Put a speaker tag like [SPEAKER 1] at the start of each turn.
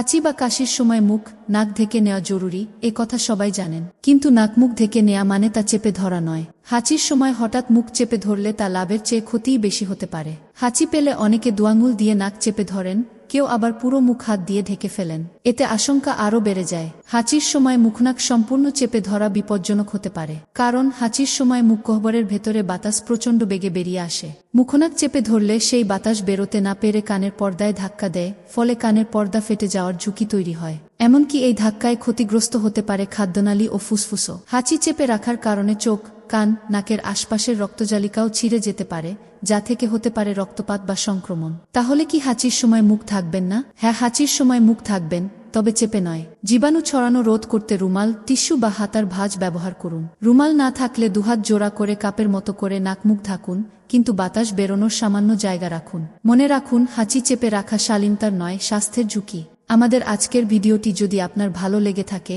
[SPEAKER 1] হাঁচি বা কাশির সময় মুখ, নাক ঢেকে নেওয়া জরুরি, এ কথা সবাই জানেন। কিন্তু নাক মুখ ঢেকে নেওয়া মানে তা চেপে ধরা নয়। হাঁচির সময় হঠাৎ মুখ চেপে ধরলে তা লাভের চেয়ে ক্ষতিই বেশি হতে পারে। হাঁচি পেলে অনেকে দোয়াঙ্গুল দিয়ে নাক চেপে ধরেন কেউ আবার পুরো মুখ হাত দিয়ে ঢেকে ফেলেন। এতে আশঙ্কা আরও বেড়ে যায়। হাঁচির সময় মুখনাক সম্পূর্ণ চেপে ধরা বিপজ্জনক হতে পারে, কারণ হাঁচির সময় মুখ গহ্বরের ভেতরে বাতাস প্রচণ্ড বেগে বেরিয়ে আসে। মুখনাক চেপে ধরলে সেই বাতাস বেরোতে না পেরে কানের পর্দায় ধাক্কা দেয়, ফলে কানের পর্দা ফেটে যাওয়ার ঝুঁকি তৈরি হয়। এমনকি এই ধাক্কায় ক্ষতিগ্রস্ত হতে পারে খাদ্যনালী ও ফুসফুসও। হাঁচি চেপে রাখার কারণে চোখ কান, নাকের আশপাশের রক্তজালিকাও ছিঁড়ে যেতে পারে, যা থেকে হতে পারে রক্তপাত বা সংক্রমণ। তাহলে কি হাঁচির সময় মুখ থাকবেন না? হ্যাঁ হাঁচির সময় মুখ থাকবেন, তবে চেপে নয়। জীবাণু ছড়ানো রোধ করতে রুমাল, টিস্যু বা হাতার ভাঁজ ব্যবহার করুন। রুমাল না থাকলে দুহাত জোড়া করে কাপের মতো করে নাক মুখ থাকুন কিন্তু বাতাস বেরোনোর সামান্য জায়গা রাখুন। মনে রাখুন, হাঁচি চেপে রাখা শালীনতার নয়, স্বাস্থ্যের ঝুঁকি। আমাদের আজকের ভিডিওটি যদি আপনার ভালো লেগে থাকে